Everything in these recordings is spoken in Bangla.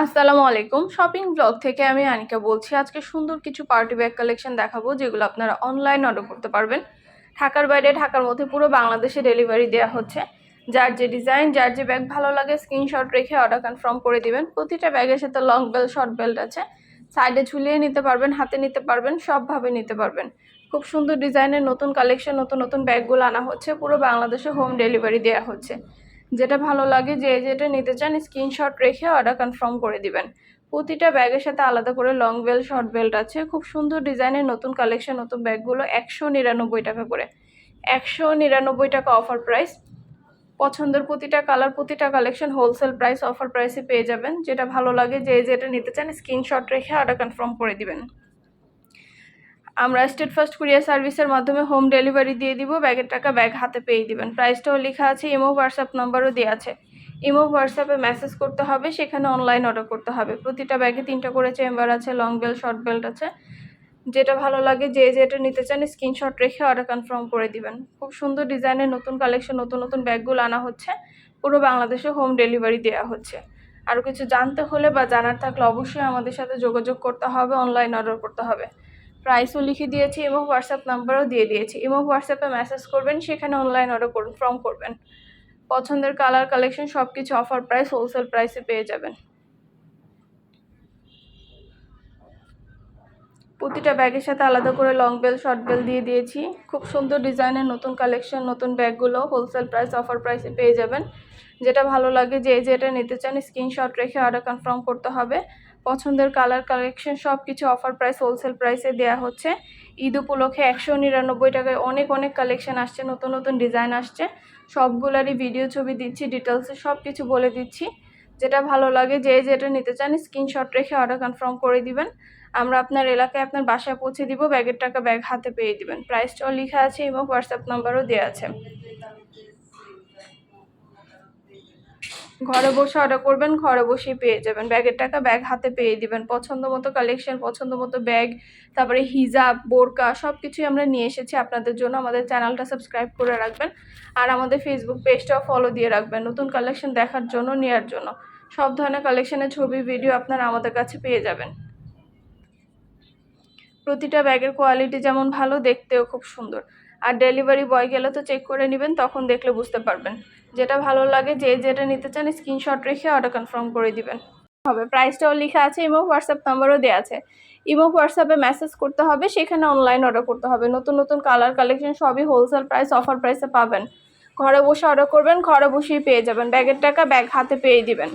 আসসালামু আলাইকুম। শপিং ব্লগ থেকে আমি আনিকা বলছি। আজকে সুন্দর কিছু পার্টি ব্যাগ কালেকশন দেখাবো, যেগুলো আপনারা অনলাইন অর্ডার করতে পারবেন। ঢাকার বাইরে, ঢাকার মধ্যে পুরো বাংলাদেশে ডেলিভারি দেওয়া হচ্ছে। যার যে ডিজাইন যার যে ব্যাগ ভালো লাগে স্ক্রিনশট রেখে অর্ডার কনফার্ম করে দিবেন। প্রতিটা ব্যাগের সাথে লং বেল্ট শর্ট বেল্ট আছে। সাইডে ঝুলিয়ে নিতে পারবেন, হাতে নিতে পারবেন, সবভাবে নিতে পারবেন। খুব সুন্দর ডিজাইনের নতুন কালেকশন নতুন নতুন ব্যাগগুলো আনা হচ্ছে। পুরো বাংলাদেশে হোম ডেলিভারি দেওয়া হচ্ছে। যেটা ভালো লাগে যে যেটা নিতে চান স্ক্রিনশট রেখে অর্ডার কনফার্ম করে দিবেন। প্রতিটা ব্যাগের সাথে আলাদা করে লং বেল্ট শর্ট বেল্ট আছে। খুব সুন্দর ডিজাইনের নতুন কালেকশন নতুন ব্যাগগুলো একশো নিরানব্বই টাকা করে। একশো নিরানব্বই টাকা অফার প্রাইস পছন্দের প্রতিটা কালার প্রতিটা কালেকশন হোলসেল প্রাইস অফার প্রাইসে পেয়ে যাবেন। যেটা ভালো লাগে যে যেটা নিতে চান স্ক্রিনশট রেখে অর্ডার কনফার্ম করে দিবেন। আমরা স্টেট ফার্স্ট কুরিয়ার সার্ভিসের মাধ্যমে হোম ডেলিভারি দিয়ে দিব ব্যাগের টাকা ব্যাগ হাতে পেয়ে দিবেন। প্রাইসটাও লেখা আছে ইমো হোয়াটসঅ্যাপ নাম্বারও দেওয়া আছে। ইমো হোয়াটসঅ্যাপে মেসেজ করতে হবে, সেখানে অনলাইন অর্ডার করতে হবে। প্রতিটা ব্যাগে তিনটা করে চেম্বার আছে লং বেল্ট শর্ট বেল্ট আছে। যেটা ভালো লাগে, যে যেটা নিতে চান স্ক্রিনশট রেখে অর্ডার কনফার্ম করে দিবেন। খুব সুন্দর ডিজাইনের নতুন কালেকশন নতুন নতুন ব্যাগগুলো আনা হচ্ছে। পুরো বাংলাদেশে হোম ডেলিভারি দেওয়া হচ্ছে। আরও কিছু জানতে হলে বা জানার থাকলে অবশ্যই আমাদের সাথে যোগাযোগ করতে হবে অনলাইন অর্ডার করতে হবে। প্রাইসও লিখে দিয়েছি, এবং হোয়াটসঅ্যাপ নাম্বারও দিয়ে দিয়েছি। এবং হোয়াটসঅ্যাপে মেসেজ করবেন, সেখানে অনলাইন অর্ডার করুন ফর্ম করবেন। পছন্দের কালার কালেকশন সব কিছু অফার প্রাইস হোলসেল প্রাইসে পেয়ে যাবেন। প্রতিটা ব্যাগের সাথে আলাদা করে লং বেল শর্ট বেল দিয়ে দিয়েছি। খুব সুন্দর ডিজাইনের নতুন কালেকশন নতুন ব্যাগগুলো হোলসেল প্রাইস অফার প্রাইসে পেয়ে যাবেন। যেটা ভালো লাগে যে যেটা নিতে চান স্ক্রিনশট রেখে অর্ডার কনফার্ম করতে হবে। পছন্দের কালার কালেকশন সব কিছু অফার প্রাইস হোলসেল প্রাইসে দেওয়া হচ্ছে। ঈদ উপলক্ষে একশো নিরানব্বই টাকায় অনেক অনেক কালেকশন আসছে, নতুন নতুন ডিজাইন আসছে। সবগুলারই ভিডিও ছবি দিচ্ছি ডিটেলসে সব কিছু বলে দিচ্ছি। যেটা ভালো লাগে, যে যেটা নিতে চান স্ক্রিনশট রেখে অর্ডার কনফার্ম করে দিবেন। আমরা আপনার এলাকায় আপনার বাসায় পৌঁছে দিব ব্যাগের টাকা ব্যাগ হাতে পেয়ে দিবেন। প্রাইসটাও লেখা আছে এবং হোয়াটসঅ্যাপ নাম্বারও দেওয়া আছে। ঘরে বসে অর্ডার করবেন, ঘরে বসেই পেয়ে যাবেন। ব্যাগের টাকা ব্যাগ হাতে পেয়ে দিবেন। পছন্দ মতো কালেকশন পছন্দ মতো ব্যাগ তারপরে হিজাব, বোরকা সব কিছুই আমরা নিয়ে এসেছি আপনাদের জন্য। আমাদের চ্যানেলটা সাবস্ক্রাইব করে রাখবেন আর আমাদের ফেসবুক পেজটাও ফলো দিয়ে রাখবেন নতুন কালেকশন দেখার জন্য নেওয়ার জন্য। সব ধরনের কালেকশনের ছবি ভিডিও আপনারা আমাদের কাছে পেয়ে যাবেন। প্রতিটা ব্যাগের কোয়ালিটি যেমন ভালো, দেখতেও খুব সুন্দর। আর ডেলিভারি বয় গেলে তো চেক করে নেবেন, তখন দেখলে বুঝতে পারবেন। যেটা ভালো লাগে, যে যেটা নিতে চান স্ক্রিনশট রেখে অর্ডার কনফার্ম করে দিবেন। হবে প্রাইসটাও লেখা আছে ইমো হোয়াটসঅ্যাপ নাম্বারও দেওয়া আছে। ইমো হোয়াটসঅ্যাপে মেসেজ করতে হবে, সেখানে অনলাইন অর্ডার করতে হবে। নতুন নতুন কালার কালেকশন সবই হোলসেল প্রাইস অফার প্রাইসে পাবেন। ঘরে বসে অর্ডার করবেন, ঘরে বসেই পেয়ে যাবেন। ব্যাগের টাকা ব্যাগ হাতে পেয়ে দিবেন।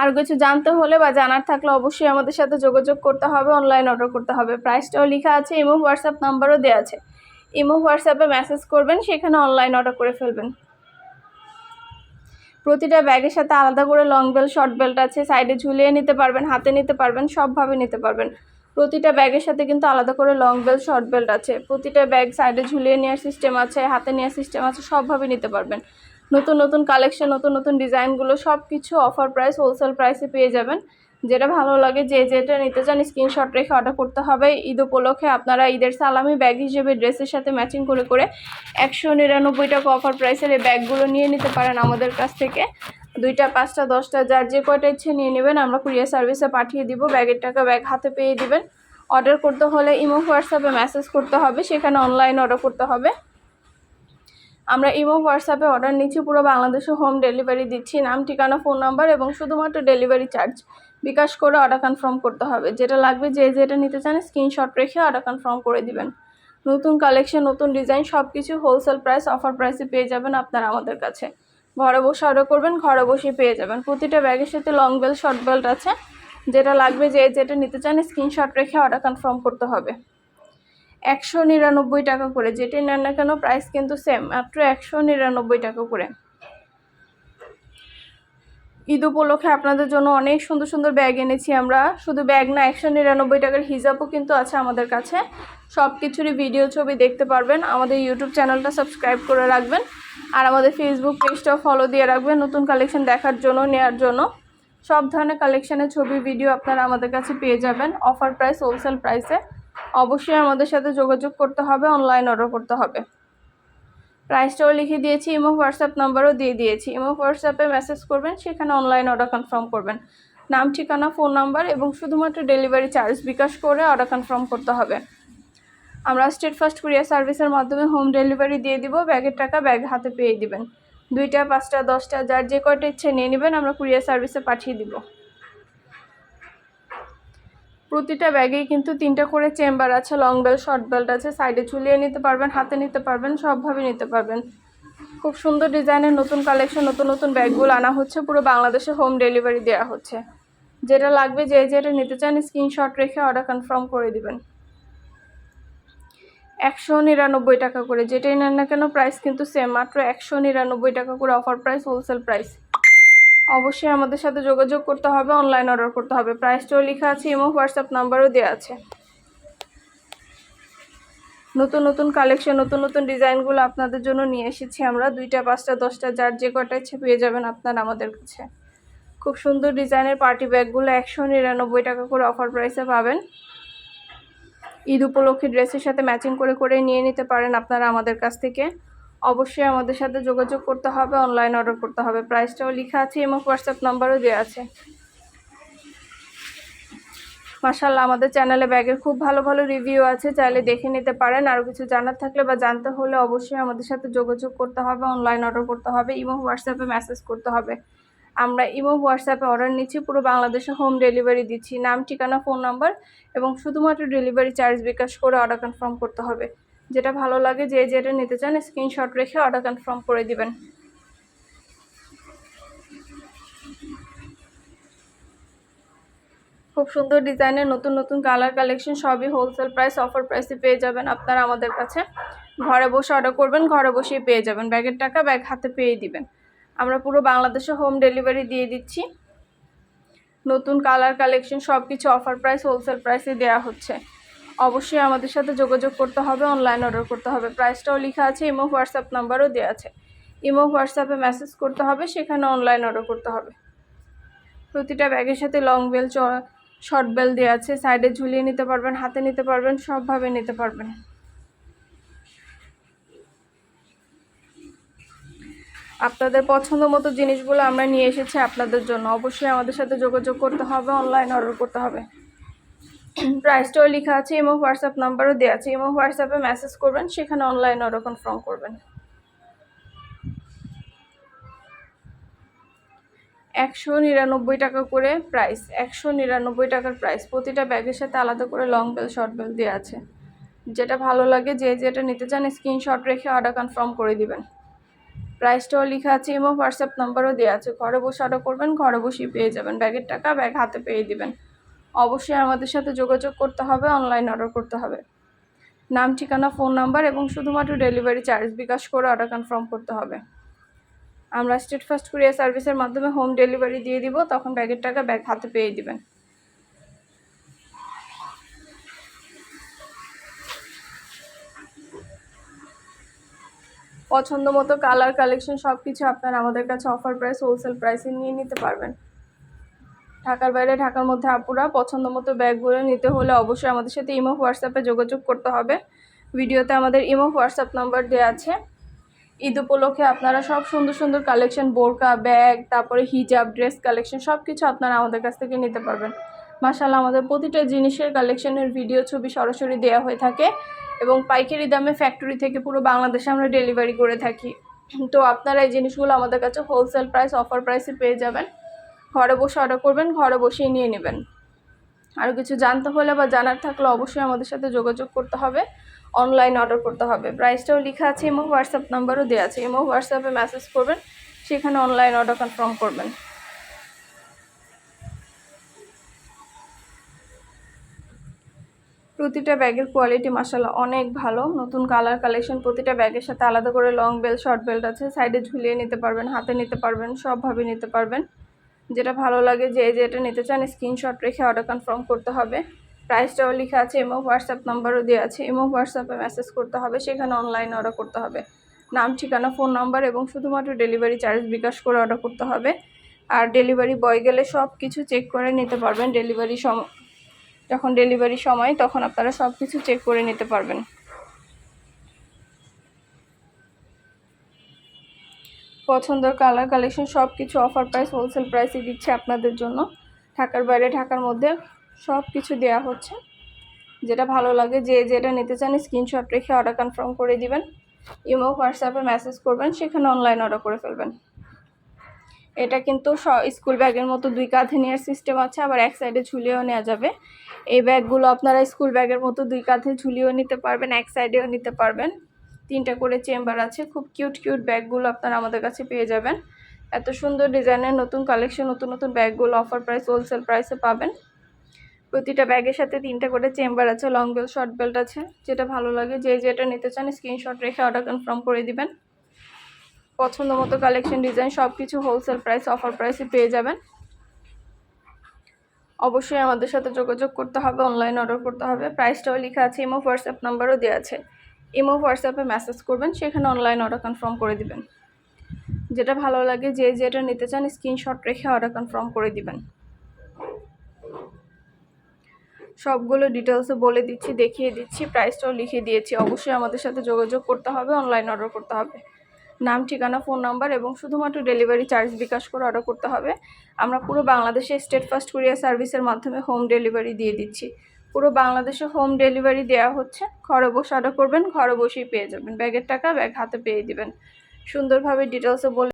আর কিছু জানতে হলে বা জানার থাকলে অবশ্যই আমাদের সাথে যোগাযোগ করতে হবে অনলাইন অর্ডার করতে হবে। প্রাইসটাও লেখা আছে ইমো হোয়াটসঅ্যাপ নাম্বারও দেওয়া আছে। ইমো হোয়াটসঅ্যাপে মেসেজ করবেন, সেখানে অনলাইন অর্ডার করে ফেলবেন। প্রতিটা ব্যাগের সাথে আলাদা করে লং বেল্ট শর্ট বেল্ট আছে। সাইডে ঝুলিয়ে নিতে পারবেন, হাতে নিতে পারবেন, সবভাবে নিতে পারবেন। প্রতিটা ব্যাগের সাথে কিন্তু আলাদা করে লং বেল্ট শর্ট বেল্ট আছে। প্রতিটা ব্যাগ সাইডে ঝুলিয়ে নেওয়ার সিস্টেম আছে, হাতে নেওয়ার সিস্টেম আছে, সবভাবে নিতে পারবেন। নতুন নতুন কালেকশন নতুন নতুন ডিজাইনগুলো সব কিছু অফার প্রাইস হোলসেল প্রাইসে পেয়ে যাবেন। যেটা ভালো লাগে, যে যেটা নিতে চান স্ক্রিনশট রেখে অর্ডার করতে হবে। ঈদ উপলক্ষে আপনারা ঈদের সালামি ব্যাগ হিসেবে ড্রেসের সাথে ম্যাচিং করে করে একশো নিরানব্বই টাকা অফার প্রাইসের এই ব্যাগগুলো নিয়ে নিতে পারেন আমাদের কাছ থেকে। দুইটা, পাঁচটা, দশটা, যার যে কয়টা ইচ্ছে নিয়ে নেবেন, আমরা কুরিয়ার সার্ভিসে পাঠিয়ে দিব ব্যাগের টাকা ব্যাগ হাতে পেয়ে দিবেন। অর্ডার করতে হলে ইমো, হোয়াটসঅ্যাপে মেসেজ করতে হবে, সেখানে অনলাইন অর্ডার করতে হবে। আমরা ইমো, হোয়াটসঅ্যাপে অর্ডার নিচ্ছি, পুরো বাংলাদেশে হোম ডেলিভারি দিচ্ছি। নাম, ঠিকানা, ফোন নাম্বার এবং শুধুমাত্র ডেলিভারি চার্জ। বিকাশ করে অর্ডার কনফার্ম করতে হবে। যেটা লাগবে, যে যেটা নিতে চান, স্ক্রিনশট রেখে অর্ডার কনফার্ম করে দিবেন। নতুন কালেকশন, নতুন ডিজাইন সব কিছু হোলসেল প্রাইস, অফার প্রাইসে পেয়ে যাবেন আপনারা আমাদের কাছে। ঘরে বসে অর্ডার করবেন, ঘরে বসে পেয়ে যাবেন। প্রতিটা ব্যাগের সাথে লং বেল্ট, শর্ট বেল্ট আছে। যেটা লাগবে, যে যেটা নিতে চান, স্ক্রিনশট রেখে অর্ডার কনফার্ম করতে হবে। একশো নিরানব্বই টাকা করে যেটি নেন না কেন প্রাইস কিন্তু সেম মাত্র একশো নিরানব্বই টাকা করে। ঈদ উপলক্ষে আপনাদের জন্য অনেক সুন্দর সুন্দর ব্যাগ এনেছি আমরা। শুধু ব্যাগ না, একশো নিরানব্বই টাকার হিজাবও কিন্তু আছে আমাদের কাছে। সব কিছুরই ভিডিও ছবি দেখতে পারবেন। আমাদের ইউটিউব চ্যানেলটা সাবস্ক্রাইব করে রাখবেন। আর আমাদের ফেসবুক পেজটাও ফলো দিয়ে রাখবেন নতুন কালেকশন দেখার জন্য নেওয়ার জন্য। সব ধরনের কালেকশানের ছবি ভিডিও আপনারা আমাদের কাছে পেয়ে যাবেন। অফার প্রাইস হোলসেল প্রাইসে অবশ্যই আমাদের সাথে যোগাযোগ করতে হবে অনলাইন অর্ডার করতে হবে। প্রাইসটাও লিখে দিয়েছি ইমো হোয়াটসঅ্যাপ নাম্বারও দিয়ে দিয়েছি। ইমো হোয়াটসঅ্যাপে মেসেজ করবেন, সেখানে অনলাইন অর্ডার কনফার্ম করবেন। নাম, ঠিকানা ফোন নাম্বার এবং শুধুমাত্র ডেলিভারি চার্জ বিকাশ করে অর্ডার কনফার্ম করতে হবে। আমরা স্টেট ফার্স্ট কুরিয়ার সার্ভিসের মাধ্যমে হোম ডেলিভারি দিয়ে দিব ব্যাগের টাকা ব্যাগ হাতে পেয়ে দিবেন। দুইটা, পাঁচটা, দশটা, যার যে কয়টা ইচ্ছে নিয়ে নেবেন, আমরা কুরিয়ার সার্ভিসে পাঠিয়ে দিব। প্রতিটা ব্যাগেই কিন্তু তিনটা করে চেম্বার আছে লং বেল্ট শর্ট বেল্ট আছে। সাইডে ঝুলিয়ে নিতে পারবেন, হাতে নিতে পারবেন, সবভাবে নিতে পারবেন। খুব সুন্দর ডিজাইনের নতুন কালেকশন নতুন নতুন ব্যাগগুলো আনা হচ্ছে। পুরো বাংলাদেশে হোম ডেলিভারি দেওয়া হচ্ছে। যেটা লাগবে যে যেটা নিতে চান স্ক্রিনশট রেখে অর্ডার কনফার্ম করে দিবেন। একশো নিরানব্বই টাকা করে, যেটাই নেন না কেন প্রাইস কিন্তু সেম মাত্র একশো নিরানব্বই টাকা করে অফার প্রাইস হোলসেল প্রাইস অবশ্যই আমাদের সাথে যোগাযোগ করতে হবে অনলাইন অর্ডার করতে হবে। প্রাইসটাও লেখা আছে এবং হোয়াটসঅ্যাপ নাম্বারও দেওয়া আছে। নতুন নতুন কালেকশন নতুন নতুন ডিজাইনগুলো আপনাদের জন্য নিয়ে এসেছি আমরা। দুইটা, পাঁচটা, দশটা, যার যে কটা ইচ্ছে পেয়ে যাবেন আপনারা আমাদের কাছে। খুব সুন্দর ডিজাইনের পার্টি ব্যাগগুলো একশো নিরানব্বই টাকা করে অফার প্রাইসে পাবেন। ঈদ উপলক্ষে ড্রেসের সাথে ম্যাচিং করে করে নিয়ে নিতে পারেন আপনারা আমাদের কাছ থেকে। অবশ্যই আমাদের সাথে যোগাযোগ করতে হবে অনলাইন অর্ডার করতে হবে। প্রাইসটাও লেখা আছে এবং হোয়াটসঅ্যাপ নাম্বারও দেওয়া আছে। মাসাল্লাহ আমাদের চ্যানেলে ব্যাগের খুব ভালো ভালো রিভিউ আছে। চাইলে দেখে নিতে পারেন। আরও কিছু জানার থাকলে বা জানতে হলে অবশ্যই আমাদের সাথে যোগাযোগ করতে হবে অনলাইন অর্ডার করতে হবে এবং হোয়াটসঅ্যাপে মেসেজ করতে হবে। আমরা ইমো হোয়াটসঅ্যাপে অর্ডার নিচ্ছি, পুরো বাংলাদেশে হোম ডেলিভারি দিচ্ছি। নাম, ঠিকানা ফোন নাম্বার এবং শুধুমাত্র ডেলিভারি চার্জ বিকাশ করে অর্ডার কনফার্ম করতে হবে। যেটা ভালো লাগে যে যেটা নিতে চান স্ক্রিনশট রেখে অর্ডার কনফার্ম করে দিবেন। খুব সুন্দর ডিজাইনের নতুন নতুন কালার কালেকশন সবই হোলসেল প্রাইস অফার প্রাইসে পেয়ে যাবেন আপনারা আমাদের কাছে। ঘরে বসে অর্ডার করবেন, ঘরে বসেই পেয়ে যাবেন। ব্যাগের টাকা ব্যাগ হাতে পেয়ে দিবেন। আমরা পুরো বাংলাদেশে হোম ডেলিভারি দিয়ে দিচ্ছি। নতুন কালার কালেকশন সব কিছু অফার প্রাইস হোলসেল প্রাইসে দেওয়া হচ্ছে। অবশ্যই আমাদের সাথে যোগাযোগ করতে হবে অনলাইন অর্ডার করতে হবে। প্রাইসটাও লেখা আছে ইমো হোয়াটসঅ্যাপ নাম্বারও দেওয়া আছে। ইমো হোয়াটসঅ্যাপে মেসেজ করতে হবে, সেখানে অনলাইন অর্ডার করতে হবে। প্রতিটা ব্যাগের সাথে লং বেল শর্ট বেল দেওয়া আছে। সাইডে ঝুলিয়ে নিতে পারবেন, হাতে নিতে পারবেন, সবভাবে নিতে পারবেন। আপনাদের পছন্দ মতো জিনিসগুলো আমরা নিয়ে এসেছি আপনাদের জন্য। অবশ্যই আমাদের সাথে যোগাযোগ করতে হবে অনলাইন অর্ডার করতে হবে। প্রাইসটাও লেখা আছে এবং হোয়াটসঅ্যাপ নাম্বারও দেওয়া আছে। এবং হোয়াটসঅ্যাপে মেসেজ করবেন, সেখানে অনলাইন অর্ডার কনফার্ম করবেন। একশো নিরানব্বই টাকা করে প্রাইস একশো নিরানব্বই টাকার প্রাইস প্রতিটা ব্যাগের সাথে আলাদা করে লং বেল শর্ট বেল দেওয়া আছে। যেটা ভালো লাগে, যে যেটা নিতে চান স্ক্রিনশট রেখে অর্ডার কনফার্ম করে দিবেন। প্রাইসটাও লেখা আছে এবং হোয়াটসঅ্যাপ নাম্বারও দেওয়া আছে। ঘরে বসে অর্ডার করবেন, ঘরে বসেই পেয়ে যাবেন। ব্যাগের টাকা ব্যাগ হাতে পেয়ে দিবেন। অবশ্যই আমাদের সাথে যোগাযোগ করতে হবে অনলাইন অর্ডার করতে হবে। নাম, ঠিকানা ফোন নাম্বার এবং শুধুমাত্র ডেলিভারি চার্জ বিকাশ করে অর্ডার কনফার্ম করতে হবে। আমরা স্টেট ফার্স্ট কুরিয়ার সার্ভিসের মাধ্যমে হোম ডেলিভারি দিয়ে দিব, তখন ব্যাগের টাকা ব্যাগ হাতে পেয়ে দিবেন। পছন্দ মতো কালার কালেকশন সব কিছু আপনারা আমাদের কাছে অফার প্রাইস হোলসেল প্রাইসে নিয়ে নিতে পারবেন। ঢাকার বাইরে, ঢাকার মধ্যে আপুরা পছন্দ মতো ব্যাগগুলো নিতে হলে অবশ্যই আমাদের সাথে ইমো, হোয়াটসঅ্যাপে যোগাযোগ করতে হবে। ভিডিওতে আমাদের ইমো, হোয়াটসঅ্যাপ নাম্বার দেওয়া আছে। ঈদ উপলক্ষে আপনারা সব সুন্দর সুন্দর কালেকশন, বোরকা, ব্যাগ, তারপরে হিজাব, ড্রেস কালেকশন সব কিছু আপনারা আমাদের কাছ থেকে নিতে পারবেন। মাসাল্লাহ আমাদের প্রতিটা জিনিসের কালেকশনের ভিডিও, ছবি সরাসরি দেওয়া হয়ে থাকে এবং পাইকারি দামে ফ্যাক্টরি থেকে পুরো বাংলাদেশে আমরা ডেলিভারি করে থাকি। তো আপনারা এই জিনিসগুলো আমাদের কাছে হোলসেল প্রাইস অফার প্রাইসে পেয়ে যাবেন। ঘরে বসে অর্ডার করবেন, ঘরে বসেই নিয়ে নেবেন। আরও কিছু জানতে হলে বা জানার থাকলে অবশ্যই আমাদের সাথে যোগাযোগ করতে হবে। অনলাইন অর্ডার করতে হবে। প্রাইসটাও লেখা আছে এবং হোয়াটসঅ্যাপ নাম্বারও দেওয়া আছে। এবং হোয়াটসঅ্যাপে মেসেজ করবেন, সেখানে অনলাইন অর্ডার কনফার্ম করবেন। প্রতিটা ব্যাগের কোয়ালিটি মাসাল্লাহ অনেক ভালো। নতুন কালার কালেকশন প্রতিটা ব্যাগের সাথে আলাদা করে লং বেল্ট শর্ট বেল্ট আছে। সাইডে ঝুলিয়ে নিতে পারবেন, হাতে নিতে পারবেন, সবভাবে নিতে পারবেন। যেটা ভালো লাগে যে যেটা নিতে চান স্ক্রিনশট রেখে অর্ডার কনফার্ম করতে হবে। প্রাইসটাও লেখা আছে এবং হোয়াটসঅ্যাপ নাম্বারও দেওয়া আছে এবং হোয়াটসঅ্যাপে মেসেজ করতে হবে, সেখানে অনলাইন অর্ডার করতে হবে। নাম, ঠিকানা ফোন নাম্বার এবং শুধুমাত্র ডেলিভারি চার্জ বিকাশ করে অর্ডার করতে হবে। আর ডেলিভারি বয় গেলে সব কিছু চেক করে নিতে পারবেন। ডেলিভারি সম যখন ডেলিভারি সময়, তখন আপনারা সব কিছু চেক করে নিতে পারবেন। পছন্দের কালার কালেকশন সব কিছু অফার প্রাইস হোলসেল প্রাইসে দিচ্ছে আপনাদের জন্য। ঢাকার বাইরে, ঢাকার মধ্যে সব কিছু দেওয়া হচ্ছে। যেটা ভালো লাগে, যে যেটা নিতে চান স্ক্রিনশট রেখে অর্ডার কনফার্ম করে দিবেন। ইমো, হোয়াটসঅ্যাপে মেসেজ করবেন, সেখানে অনলাইন অর্ডার করে ফেলবেন। এটা কিন্তু স- স্কুল ব্যাগের মতো দুই কাঁধে নেওয়ার সিস্টেম আছে, আবার এক সাইডে ঝুলিয়েও নেওয়া যাবে। এই ব্যাগগুলো আপনারা স্কুল ব্যাগের মতো দুই কাঁধে ঝুলিয়েও নিতে পারবেন, এক সাইডেও নিতে পারবেন। তিনটা করে চেম্বার আছে। খুব কিউট কিউট ব্যাগগুলো আপনারা আমাদের কাছে পেয়ে যাবেন। এত সুন্দর ডিজাইনের নতুন কালেকশন, নতুন নতুন ব্যাগগুলো অফার প্রাইস হোলসেল প্রাইসে পাবেন। প্রতিটা ব্যাগের সাথে তিনটা করে চেম্বার আছে লং বেল্ট শর্ট বেল্ট আছে। যেটা ভালো লাগে, যে যেটা নিতে চান স্ক্রিনশট রেখে অর্ডার কনফার্ম করে দিবেন। পছন্দ মতো কালেকশন ডিজাইন সব কিছু হোলসেল প্রাইস অফার প্রাইসে পেয়ে যাবেন। অবশ্যই আমাদের সাথে যোগাযোগ করতে হবে অনলাইন অর্ডার করতে হবে। প্রাইসটাও লেখা আছে ইমো হোয়াটসঅ্যাপ নাম্বারও দেওয়া আছে। ইমো, হোয়াটসঅ্যাপে মেসেজ করবেন, সেখানে অনলাইন অর্ডার কনফার্ম করে দিবেন। যেটা ভালো লাগে, যে যেটা নিতে চান স্ক্রিনশট রেখে অর্ডার কনফার্ম করে দিবেন। সবগুলো ডিটেলসে বলে দিচ্ছি, দেখিয়ে দিচ্ছি প্রাইসটাও লিখে দিয়েছি। অবশ্যই আমাদের সাথে যোগাযোগ করতে হবে অনলাইন অর্ডার করতে হবে। নাম, ঠিকানা ফোন নাম্বার এবং শুধুমাত্র ডেলিভারি চার্জ বিকাশ করে অর্ডার করতে হবে। আমরা পুরো বাংলাদেশে স্টেট ফার্স্ট কুরিয়ার সার্ভিসের মাধ্যমে হোম ডেলিভারি দিয়ে দিচ্ছি। পুরো বাংলাদেশে হোম ডেলিভারি দেওয়া হচ্ছে। ঘরে বসে অর্ডার করবেন, ঘরে বসেই পেয়ে যাবেন। ব্যাগের টাকা ব্যাগ হাতে পেয়ে দিবেন। সুন্দরভাবে ডিটেলসে বলে